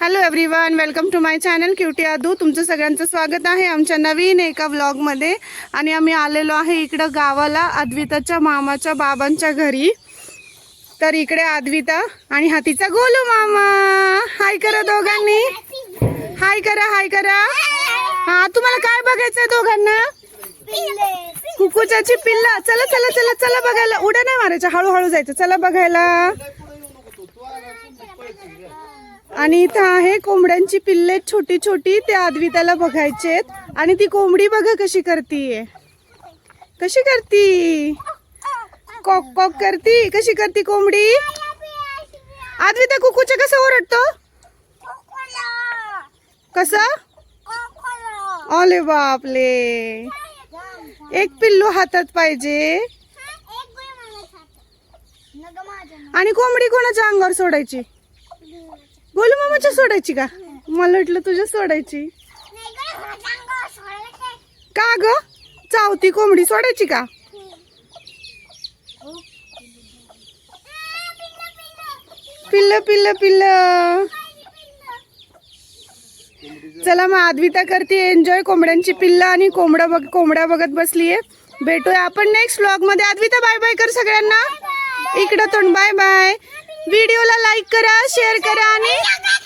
Hello everyone welcome to my channel cutie Aadu तुमचं सगळ्यांचं स्वागत आहे आमच्या नवीन एका व्लॉगमध्ये आणि आम्ही आलेलो आहे इकडं गावाला अद्विताच्या मामाच्या बाबांच्या घरी. तर इकडे अद्विता आणि हातीचा गोलू मामा. हाय करा दोघांनी. हाय करा हाय करा. हा तुम्हाला काय बघायचंय दोघांना? कुकुचाची पिल्ला. चला चला चला चला बघायला. उड्या नाही मारायच्या. हळूहळू जायचं. चला बघायला. आणि इथं आहे कोंबड्यांची पिल्ले छोटी छोटी त्या बघायचे आहेत. आणि ती कोंबडी बघा कशी करतीये. कशी करती? कॉक कॉक करती. कशी करती कोंबडी? आदविता कुकूच्या कसं ओरडतो? कसं? ऑले बापले एक पिल्लू हातात पाहिजे. आणि कोंबडी कोणाच्या अंगावर सोडायची? बोलू मामाच्या सोडायची का? मला वाटलं तुझ्या सोडायची. का ग? चावती कोंबडी सोडायची का? पिल्ल पिल्ल पिल्ल. चला मग आद्विता करते एन्जॉय कोंबड्यांची पिल्ल आणि कोंबडा बघ कोंबड्या बघत बसलीये. भेटूया आपण नेक्स्ट व्लॉगमध्ये. आद्विता बाय बाय कर सगळ्यांना. इकडं तोंड बाय बाय लाईक करा शेअर करा आणि